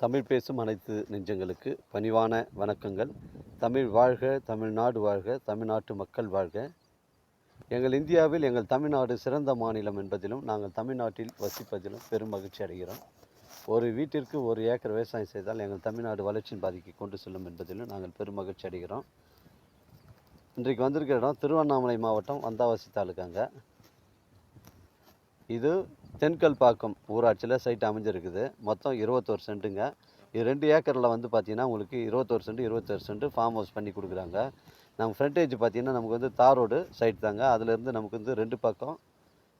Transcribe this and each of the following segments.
தமிழ் பேசும் அனைத்து நெஞ்சங்களுக்கு பணிவான வணக்கங்கள். தமிழ் வாழ்க தமிழ்நாடு வாழ்க தமிழ்நாட்டு மக்கள் வாழ்க. எங்கள் இந்தியாவில் எங்கள் தமிழ்நாடு சிறந்த மாநிலம் என்பதிலும் நாங்கள் தமிழ்நாட்டில் வசிப்பதிலும் பெரும் மகிழ்ச்சி அடைகிறோம். ஒரு வீட்டிற்கு ஒரு ஏக்கர் விவசாயம் செய்தால் எங்கள் தமிழ்நாடு வளர்ச்சியின் பாதிக்கு கொண்டு செல்லும் என்பதிலும் நாங்கள் பெரும் மகிழ்ச்சி அடைகிறோம். இன்றைக்கு வந்திருக்கிற இடம் திருவண்ணாமலை மாவட்டம் வந்தாவாசி தாலுக்காங்க. இது தென்கல்பாக்கம் ஊராட்சியில் சைட் அமைஞ்சிருக்குது. மொத்தம் இருபத்தோரு சென்ட்டுங்க. இது ரெண்டு ஏக்கரில் வந்து பார்த்திங்கன்னா உங்களுக்கு இருபத்தோரு சென்ட் இருபத்தோரு சென்ட் ஃபார்ம் ஹவுஸ் பண்ணி கொடுக்குறாங்க. நம்ம ஃப்ரண்டேஜ் பார்த்தீங்கன்னா நமக்கு வந்து தார் ரோடு சைட் தாங்க. அதுலேருந்து நமக்கு வந்து ரெண்டு பக்கம்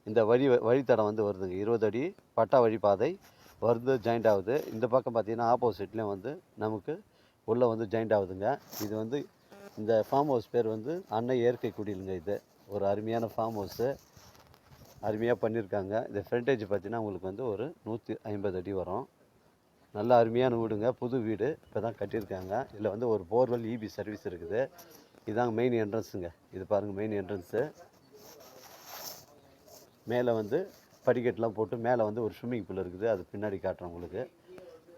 இந்த வழி வழித்தடம் வந்து வருதுங்க. இருபது அடி பட்டா வழிபாதை வருது ஜாயிண்ட் ஆகுது. இந்த பக்கம் பார்த்தீங்கன்னா ஆப்போசிட்லேயும் வந்து நமக்கு உள்ளே வந்து ஜாயிண்ட் ஆகுதுங்க. இது வந்து இந்த ஃபார்ம் ஹவுஸ் பேர் வந்து அன்னை இயற்கை குடிலுங்க இது. ஒரு அருமையான ஃபார்ம் ஹவுஸு அருமையாக பண்ணியிருக்காங்க இந்த ஃப்ரண்டேஜ் பார்த்தீங்கன்னா உங்களுக்கு வந்து ஒரு நூற்றி ஐம்பது அடி வரும். நல்ல அருமையான வீடுங்க. புது வீடு. இப்போ தான் கட்டியிருக்காங்க. இதில் வந்து ஒரு போர்வெல் இபி சர்வீஸ் இருக்குது. இதாங்க மெயின் என்ட்ரன்ஸுங்க இது பாருங்கள் மெயின் என்ட்ரன்ஸு மேலே வந்து படிக்கட்டெலாம் போட்டு மேலே வந்து ஒரு ஸ்விம்மிங் பூல் இருக்குது. அது பின்னாடி காட்டுறேன் உங்களுக்கு.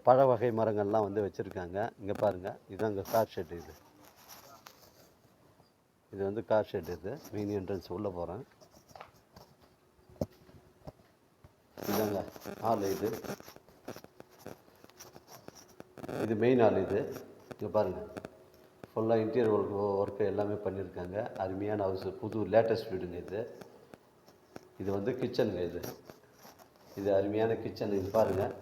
பழ வகை மரங்கள்லாம் வந்து வச்சுருக்காங்க. இங்கே பாருங்கள் இங்கே கார் ஷெட் இது. இது வந்து கார் ஷெட் இது. மெயின் என்ட்ரன்ஸ் உள்ளே போகிறேன் இதாங்க ஹால் இது. இது மெயின் ஹால் இது. இங்கே பாருங்கள் ஃபுல்லாக இன்டீரியர் ஒர்க் ஒர்க்கு எல்லாமே பண்ணியிருக்காங்க அருமையான ஹவுஸ் புது லேட்டஸ்ட் வீடுங்க இது. இது வந்து கிச்சனுங்க இது. இது அருமையான கிச்சன் இது பாருங்கள்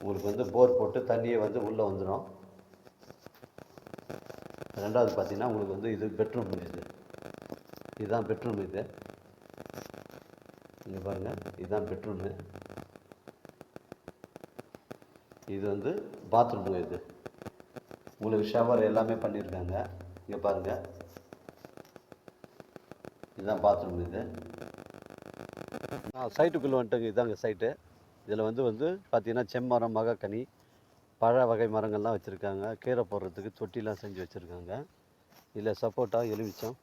உங்களுக்கு வந்து போர் போட்டு தண்ணியை வந்து உள்ளே வந்துடும் ரெண்டாவது பார்த்தீங்கன்னா உங்களுக்கு வந்து இது பெட்ரூம் இது. இதுதான் பெட்ரூம் இது. இங்கே பாருங்கள் இதுதான் பெட்ரூமு இது வந்து பாத்ரூமுங்க இது. உங்களுக்கு ஷவர் எல்லாமே பண்ணியிருக்காங்க. இங்கே பாருங்கள் இதுதான் பாத்ரூம் இது. சைட்டுக்குள்ளே வந்துட்டுங்க. இதாங்க சைட்டு இதில் வந்து வந்து பார்த்திங்கன்னா செம்மரம் மகக்கனி பழ வகை மரங்கள்லாம் வச்சுருக்காங்க. கீரை போடுறதுக்கு தொட்டிலாம் செஞ்சு வச்சுருக்காங்க. இதில் சப்போட்டா எலுமிச்சம்.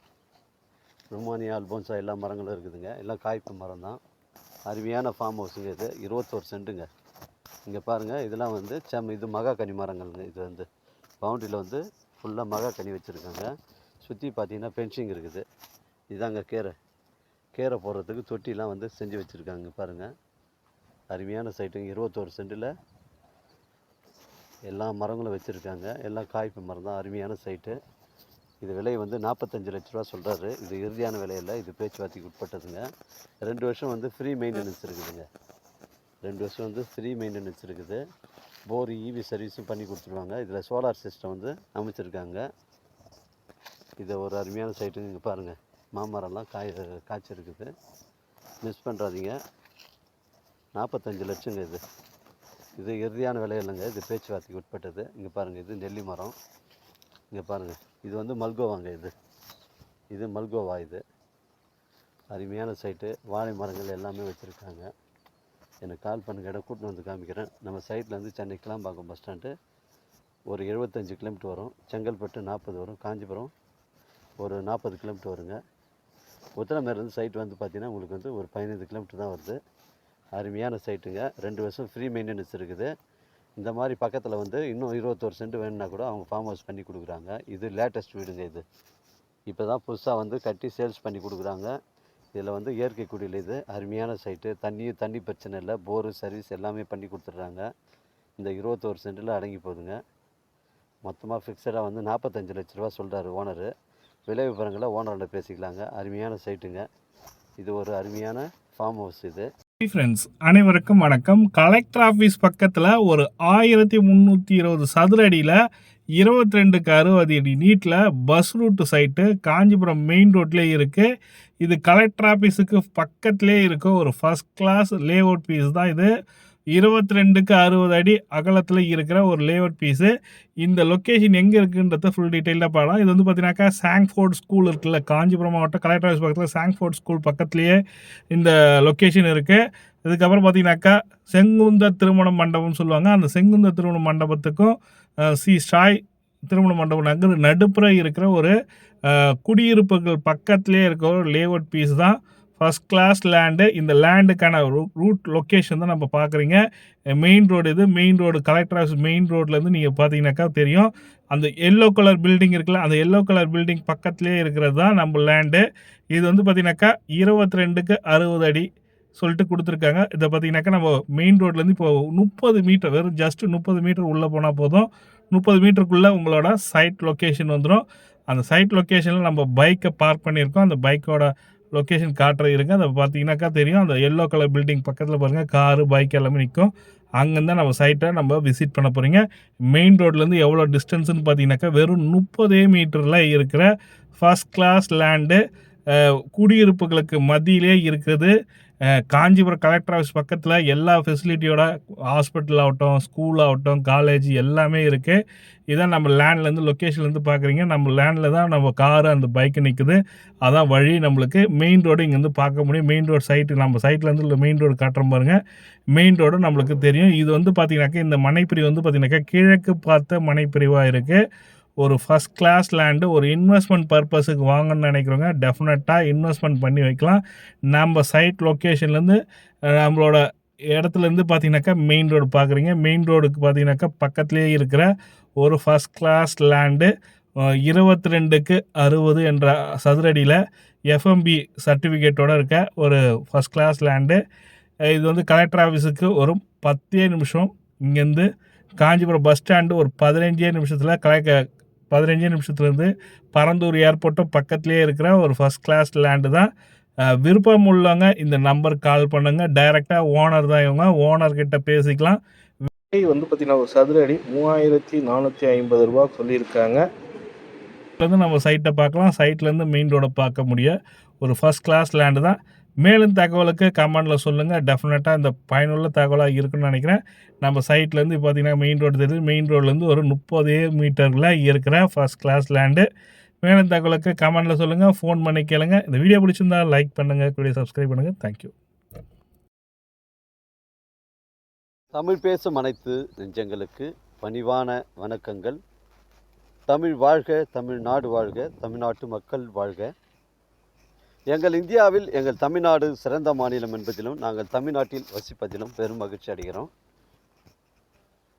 ருமானியா அல்போன்சா எல்லா மரங்களும் இருக்குதுங்க. எல்லாம் காய்ப்பு மரம் தான் அருமையான ஃபார்ம் ஹவுஸுங்க இது. இருபத்தோரு சென்ட்டுங்க. இங்கே பாருங்கள் இதெல்லாம் வந்து செம் இது மகாக்கனி மரங்கள்ங்க. இது வந்து பவுண்டரியில் வந்து ஃபுல்லாக மகாக்கனி வச்சுருக்காங்க. சுற்றி பார்த்தீங்கன்னா பென்சிங் இருக்குது. இதாங்க கீரை. கீரை போடுறதுக்கு தொட்டிலாம் வந்து செஞ்சு வச்சுருக்காங்க பாருங்கள் அருமையான சைட்டுங்க இருபத்தோரு சென்ட்டில் எல்லா மரங்களும் வச்சுருக்காங்க. எல்லாம் காய்ப்பு மரம் தான் அருமையான சைட்டு இது விலை வந்து நாற்பத்தஞ்சு லட்ச ரூபா சொல்கிறாரு இது இறுதியான விலையில் இது பேச்சுவார்த்தைக்கு உட்பட்டதுங்க. ரெண்டு வருஷம் வந்து ஃப்ரீ மெயின்டெனன்ஸ் இருக்குதுங்க. ரெண்டு வருஷம் வந்து ஃப்ரீ மெயின்டெனன்ஸ் இருக்குது. போர் இவி சர்வீஸும் பண்ணி கொடுத்துருவாங்க. இதில் சோலார் சிஸ்டம் வந்து அமைச்சிருக்காங்க. இதை ஒரு அருமையான சைட்டுங்க இங்கே பாருங்கள் மாமரம்லாம் காய் காய்ச்சிருக்குது. மிஸ் பண்ணுறாதீங்க நாற்பத்தஞ்சு லட்சங்க இது. இது இறுதியான விலை இல்லைங்க இது பேச்சுவார்த்தைக்கு உட்பட்டது. இங்கே பாருங்கள் இது நெல்லி மரம். இங்கே பாருங்கள் இது வந்து மல்கோவாங்க இது. இது மல்கோவா இது. அருமையான சைட்டு. வாழை மரங்கள் எல்லாமே வச்சுருக்காங்க. எனக்கு கால் பண்ணுங்க. இடம் கூட்டின்னு வந்து காமிக்கிறேன். நம்ம சைட்லேருந்து சென்னை கிளாம்பாக்கம் பஸ் ஸ்டாண்டு ஒரு எழுபத்தஞ்சு கிலோமீட்டர் வரும். செங்கல்பட்டு நாற்பது வரும். காஞ்சிபுரம் ஒரு நாற்பது கிலோமீட்டர் வருங்க. உத்தரமேலேருந்து சைட் வந்து பார்த்தீங்கன்னா உங்களுக்கு வந்து ஒரு பதினைந்து கிலோமீட்டர் தான் வருது. அருமையான சைட்டுங்க. ரெண்டு வருஷம் ஃப்ரீ மெயின்டெனன்ஸ் இருக்குது. இந்த மாதிரி பக்கத்தில் வந்து இன்னும் இருபத்தோரு சென்ட் வேணும்னா கூட அவங்க ஃபார்ம் ஹவுஸ் பண்ணி கொடுக்குறாங்க. இது லேட்டஸ்ட் வீடுங்க இது. இப்போ தான் புதுசாக வந்து கட்டி சேல்ஸ் பண்ணி கொடுக்குறாங்க. இதில் வந்து இயற்கை குடியில் இது அருமையான சைட்டு தண்ணி தண்ணி பிரச்சனை இல்லை. போரு சர்வீஸ் எல்லாமே பண்ணி கொடுத்துட்றாங்க. இந்த இருபத்தோரு சென்ட்டில் அடங்கி போகுதுங்க மொத்தமாக ஃபிக்ஸடாக வந்து நாற்பத்தஞ்சு லட்ச ரூபா சொல்கிறாரு ஓனரு விலை விவரங்களை ஓனரோட பேசிக்கலாங்க. அருமையான சைட்டுங்க இது ஒரு அருமையான ஃபார்ம் ஹவுஸ் இது. ஃப்ரெண்ட்ஸ். அனைவருக்கும் வணக்கம். கலெக்டர் ஆஃபீஸ் பக்கத்தில் ஒரு ஆயிரத்தி முந்நூற்றி இருபது சதுர அடியில் இருபத்தி ரெண்டுக்கு அறுபது அடி நீட்டில் bus route side Kanchipuram main ரோட்லேயே இருக்குது இது கலெக்டர் ஆஃபீஸுக்கு பக்கத்துலேயே இருக்க ஒரு first class layout piece தான் இது. இருபத்தி ரெண்டுக்கு அறுபது அடி அகலத்தில் இருக்கிற ஒரு லே பீஸு இந்த லொக்கேஷன் எங்கே இருக்குன்றத ஃபுல் டீட்டெயிலாக பாடலாம் இது வந்து பார்த்தீங்கன்னாக்கா சாங்ஃபோர்ட் ஸ்கூல் இருக்குல்ல. காஞ்சிபுரம் மாவட்டம் கலெக்டர் ஆஃபீஸ் பக்கத்தில் சாங்ஃபோர்ட் ஸ்கூல் பக்கத்துலேயே இந்த லொக்கேஷன் இருக்குது இதுக்கப்புறம் பார்த்தீங்கன்னாக்கா செங்குந்த திருமண மண்டபம்னு சொல்லுவாங்க. அந்த செங்குந்த திருமண மண்டபத்துக்கும் சி சாய் திருமண மண்டபம் நகர் நடுப்புற இருக்கிற ஒரு குடியிருப்புகள் பக்கத்துலேயே இருக்கிற ஒரு லேஅவுட் பீஸ் தான் ஃபஸ்ட் கிளாஸ் லேண்டு இந்த லேண்டுக்கான ரூட் லொக்கேஷன் தான் நம்ம பார்க்குறீங்க. மெயின் ரோடு இது main road collector office main ரோட்லேருந்து நீங்கள் பார்த்தீங்கன்னாக்கா தெரியும். அந்த எல்லோ கலர் பில்டிங் இருக்குல்ல அந்த எல்லோ கலர் பில்டிங் பக்கத்துலேயே இருக்கிறது தான் நம்ம லேண்டு இது வந்து பார்த்தீங்கன்னாக்கா இருபத்தி ரெண்டுக்கு அறுபது அடி சொல்லிட்டு கொடுத்துருக்காங்க. இதை பார்த்தீங்கன்னாக்கா நம்ம மெயின் ரோட்லேருந்து இப்போ முப்பது மீட்டர் வெறும் ஜஸ்ட் முப்பது மீட்டர் உள்ளே போனால் போதும். முப்பது மீட்டருக்குள்ளே உங்களோட சைட் லொக்கேஷன் வந்துடும் அந்த சைட் லொக்கேஷனில் நம்ம பைக்கை பார்க் பண்ணியிருக்கோம். அந்த பைக்கோட லொக்கேஷன் காட்டுற இருங்க. அதை பார்த்தீங்கன்னாக்கா தெரியும். அந்த எல்லோ கலர் பில்டிங் பக்கத்தில் பாருங்கள் காரு பைக் எல்லாமே நிற்கும் அங்கேருந்து நம்ம சைட்டை நம்ம விசிட் பண்ண போகிறீங்க மெயின் ரோட்லேருந்து எவ்வளோ டிஸ்டன்ஸ்னு பார்த்தீங்கன்னாக்கா வெறும் முப்பதே மீட்டரில் இருக்கிற ஃபஸ்ட் கிளாஸ் லேண்டு குடியிருப்புகளுக்கு மத்தியிலே இருக்குது. காஞ்சிபுரம் கலெக்டர் ஆஃபீஸ் பக்கத்தில் எல்லா ஃபெசிலிட்டியோட ஹாஸ்பிட்டல் ஆகட்டும் ஸ்கூல் ஆகட்டும் காலேஜ் எல்லாமே இருக்குது இதான் நம்ம லேண்ட்லேருந்து லொக்கேஷன்லேருந்து பார்க்குறீங்க நம்ம லேண்டில் தான் நம்ம காரு அந்த பைக்கு நிற்குது அதான் வழி நம்மளுக்கு. மெயின் ரோடு இங்கேருந்து பார்க்க முடியும். மெயின் ரோடு சைட்டு நம்ம சைட்லேருந்து மெயின் ரோடு காட்டுறோம் பாருங்கள் மெயின் ரோடு நம்மளுக்கு தெரியும். இது வந்து பார்த்தீங்கன்னாக்கா இந்த மனைப்பிரிவு வந்து பார்த்திங்கனாக்கா கிழக்கு பார்த்த மனைப்பிரிவாக இருக்குது ஒரு ஃபஸ்ட் கிளாஸ் லேண்டு ஒரு இன்வெஸ்ட்மெண்ட் பர்பஸுக்கு வாங்கணும்னு நினைக்கிறவங்க டெஃபினட்டாக இன்வெஸ்ட்மெண்ட் பண்ணி வைக்கலாம். நம்ம சைட் லொக்கேஷன்லேருந்து நம்மளோட இடத்துலேருந்து பார்த்தீங்கன்னாக்கா மெயின் ரோடு பார்க்குறீங்க மெயின் ரோடுக்கு பார்த்தீங்கன்னாக்கா பக்கத்துலேயே இருக்கிற ஒரு ஃபஸ்ட் கிளாஸ் லேண்டு இருபத்தி ரெண்டுக்கு அறுபது என்ற சதுரடியில் எஃப்எம்பி சர்டிஃபிகேட்டோடு இருக்க ஒரு ஃபஸ்ட் கிளாஸ் லேண்டு இது வந்து கலெக்டர் ஆஃபீஸுக்கு ஒரு பத்தே நிமிஷம். இங்கேருந்து காஞ்சிபுரம் பஸ் ஸ்டாண்டு ஒரு பதினஞ்சே நிமிஷத்தில் கலெக்டர் பதினஞ்சே நிமிஷத்துலேருந்து பரந்தூர் ஏர்போர்ட்டும் பக்கத்துலேயே இருக்கிற ஒரு ஃபஸ்ட் கிளாஸ் லேண்டு தான். விருப்பம் உள்ளவங்க இந்த நம்பருக்கு கால் பண்ணுங்கள் டைரெக்டாக ஓனர் தான் இவங்க. ஓனர்கிட்ட பேசிக்கலாம். விலை வந்து பார்த்தீங்கன்னா ஒரு சதுர அடி மூவாயிரத்தி நானூற்றி ஐம்பது ரூபா சொல்லியிருக்காங்க. இருந்து நம்ம சைட்டை பார்க்கலாம். சைட்லேருந்து மெயின் ரோடை பார்க்க முடியும் ஒரு ஃபர்ஸ்ட் கிளாஸ் லேண்டு தான். மேலும் தகவலுக்கு கமெண்டில் சொல்லுங்கள் டெஃபினட்டாக இந்த பயனுள்ள தகவலாக இருக்குன்னு நினைக்கிறேன். நம்ம சைட்லேருந்து பார்த்தீங்கன்னா மெயின் ரோடு தெரியுது. மெயின் ரோட்லேருந்து ஒரு முப்பது மீட்டரில் இருக்கிற ஃபர்ஸ்ட் கிளாஸ் லேண்டு மேலும் தகவலுக்கு கமெண்டில் சொல்லுங்கள் ஃபோன் பண்ணி கேளுங்க. இந்த வீடியோ பிடிச்சிருந்தா லைக் பண்ணுங்கள் வீடியோ சப்ஸ்கிரைப் பண்ணுங்கள் தேங்க்யூ தமிழ் பேசும் அனைத்து நெஞ்சங்களுக்கு பணிவான வணக்கங்கள். தமிழ் வாழ்க தமிழ்நாடு வாழ்க தமிழ்நாட்டு மக்கள் வாழ்க. எங்கள் இந்தியாவில் எங்கள் தமிழ்நாடு சிறந்த மாநிலம் என்பதிலும் நாங்கள் தமிழ்நாட்டில் வசிப்பதிலும் பெரும் மகிழ்ச்சி அடைகிறோம்.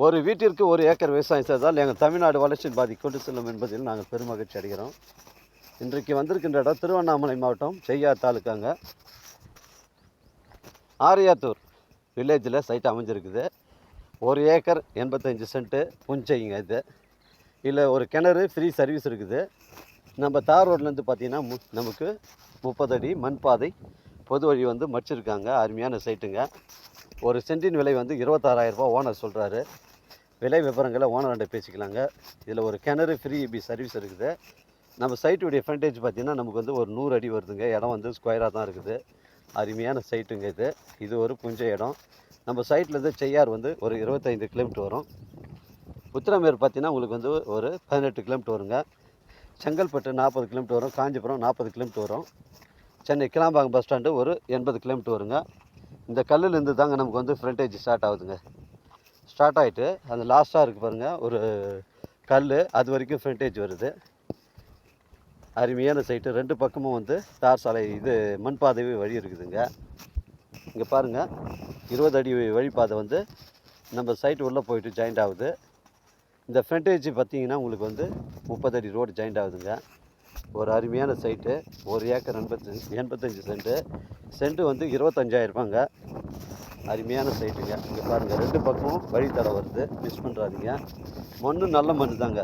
ஒரு வீட்டிற்கு ஒரு ஏக்கர் விவசாயம் செய்தால் எங்கள் தமிழ்நாடு வளர்ச்சியின் பாதி கொண்டு செல்லும் என்பதில் நாங்கள் பெரும் மகிழ்ச்சி அடைகிறோம். இன்றைக்கு வந்திருக்கின்ற இடம் திருவண்ணாமலை மாவட்டம் செய்யார் தாலுக்காங்க. ஆரியாத்தூர் வில்லேஜில் சைட் அமைஞ்சிருக்குது. ஒரு ஏக்கர் எண்பத்தஞ்சு சென்ட்டு புஞ்சைங்க இது. இல்லை ஒரு கிணறு ஃப்ரீ சர்வீஸ் இருக்குது. நம்ம தார் ரோட்லேருந்து பார்த்தீங்கன்னா மு நமக்கு முப்பது அடி மண் பாதை பொது வழி வந்து மடிச்சிருக்காங்க அருமையான சைட்டுங்க. ஒரு சென்டின் விலை வந்து இருபத்தாறாயிரரூபா ஓனர் சொல்கிறாரு விலை விவரங்களை ஓனர்கிட்ட பேசிக்கலாங்க. இதில் ஒரு கிணறு ஃப்ரீ இப்படி சர்வீஸ் இருக்குது. நம்ம சைட்டுடைய ஃப்ரண்டேஜ் பார்த்தீங்கன்னா நமக்கு வந்து ஒரு நூறு அடி வருதுங்க. இடம் வந்து ஸ்கொயராக தான் இருக்குது. அருமையான சைட்டுங்க இது. இது ஒரு புஞ்ச இடம். நம்ம சைட்லேருந்து செய்யார் வந்து ஒரு இருபத்தைந்து கிலோமீட்டர் வரும். உத்திரமேர் பார்த்திங்கன்னா உங்களுக்கு வந்து ஒரு பதினெட்டு கிலோமீட்டர் வருங்க. செங்கல்பட்டு நாற்பது கிலோமீட்டர் வரும் காஞ்சிபுரம் நாற்பது கிலோமீட்டர் வரும். சென்னை கிளாம்பாக்கம் பஸ் ஸ்டாண்டு ஒரு எண்பது கிலோமீட்டர் வருங்க. இந்த கல்லுலேருந்து தாங்க நமக்கு வந்து ஃப்ரண்டேஜ் ஸ்டார்ட் ஆகுதுங்க. ஸ்டார்ட் ஆகிட்டு அந்த லாஸ்ட்டாக இருக்குது பாருங்கள் ஒரு கல் அது வரைக்கும் ஃப்ரண்டேஜ் வருது. அருமையான சைட்டு ரெண்டு பக்கமும் வந்து தார் சாலை இது மண் பாதை வழி இருக்குதுங்க. இங்கே பாருங்கள் இருபது அடி வழிப்பாதை வந்து நம்ம சைட்டு உள்ளே போயிட்டு ஜாயிண்ட் ஆகுது. இந்த ஃப்ரண்டேஜ் பார்த்தீங்கன்னா உங்களுக்கு வந்து முப்பது அடி ரோடு ஜாயிண்ட் ஆகுதுங்க. ஒரு அருமையான சைட்டு ஒரு ஏக்கர் எண்பத்தஞ்சு எண்பத்தஞ்சு சென்ட்டு சென்ட்டு வந்து இருபத்தஞ்சாயிரம் ரூபாங்க அருமையான சைட்டுங்க இங்கே பாருங்கள் ரெண்டு பக்கமும் வழித்தடை வருது. மிஸ் பண்ணுறாதீங்க மண்ணும் நல்ல மண் தாங்க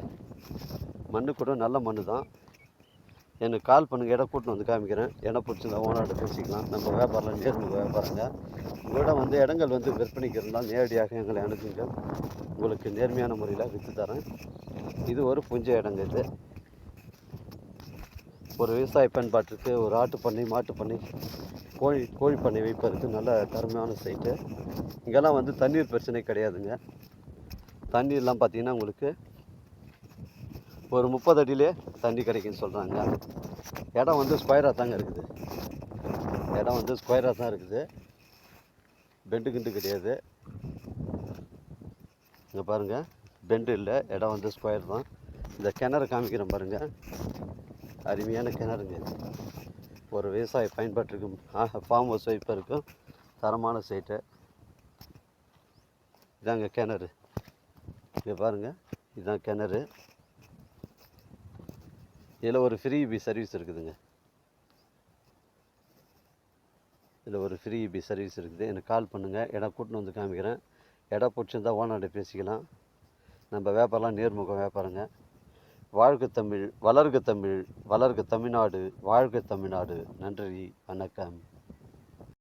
மண்ணு கூட நல்ல மண் தான் எனக்கு கால் பண்ணுங்கள் இடம் கூட்டின்னு வந்து காமிக்கிறேன். இடம் பிடிச்சிருந்தா ஓனர்கிட்ட பேசிக்கலாம். நம்ம வியாபாரம் நேர்முக வியாபாரங்க. உங்களிடம் வந்து இடங்கள் வந்து விற்பனைக்கு இருந்தால் நேரடியாக எங்களை அனுப்புங்க. உங்களுக்கு நேர்மையான முறையில் விற்று தரேன். இது ஒரு புஞ்ச இடங்க இது. ஒரு விவசாய பயன்பாட்டிற்கு ஒரு ஆட்டு பண்ணை மாட்டு பண்ணை கோழி கோழி பண்ணை வைப்பதற்கு நல்ல தரமான சைட்டு இங்கெல்லாம் வந்து தண்ணீர் பிரச்சனை கிடையாதுங்க. தண்ணீர்லாம் பார்த்தீங்கன்னா உங்களுக்கு ஒரு முப்பது அடியிலே தண்ணி கிடைக்குன்னு சொல்கிறாங்க இடம் வந்து ஸ்கொயராக தாங்க இருக்குது. இடம் வந்து ஸ்கொயராக தான் இருக்குது. பெண்டு கிண்டு கிடையாது. இங்கே பாருங்கள் பெண்டு இல்லை இடம் வந்து ஸ்கொயர் தான். இந்த கிணறு காமிக்கிறேன் பாருங்கள் அருமையான கிணறுங்க. ஒரு விவசாய பயன்பாட்டிற்கும் ஃபார்ம் ஹவுஸ் வைப்பதற்கும் தரமான சைட்டு இதாங்க கிணறு. இங்கே பாருங்கள் இதுதான் கிணறு. இதில் ஒரு ஃப்ரீ இபி சர்வீஸ் இருக்குதுங்க. இதில் ஒரு ஃப்ரீ இபி சர்வீஸ் இருக்குது. எனக்கு கால் பண்ணுங்கள் இடம் கூட்டின்னு வந்து காமிக்கிறேன். இடம் பிடிச்சிருந்தா ஓனர்கிட்ட பேசிக்கலாம். நம்ம வியாபாரம்லாம் நேர்முக வியாபாரங்க. வாழ்க தமிழ் வளர்க தமிழ் வளர்க தமிழ்நாடு வாழ்க தமிழ்நாடு. நன்றி வணக்கம்.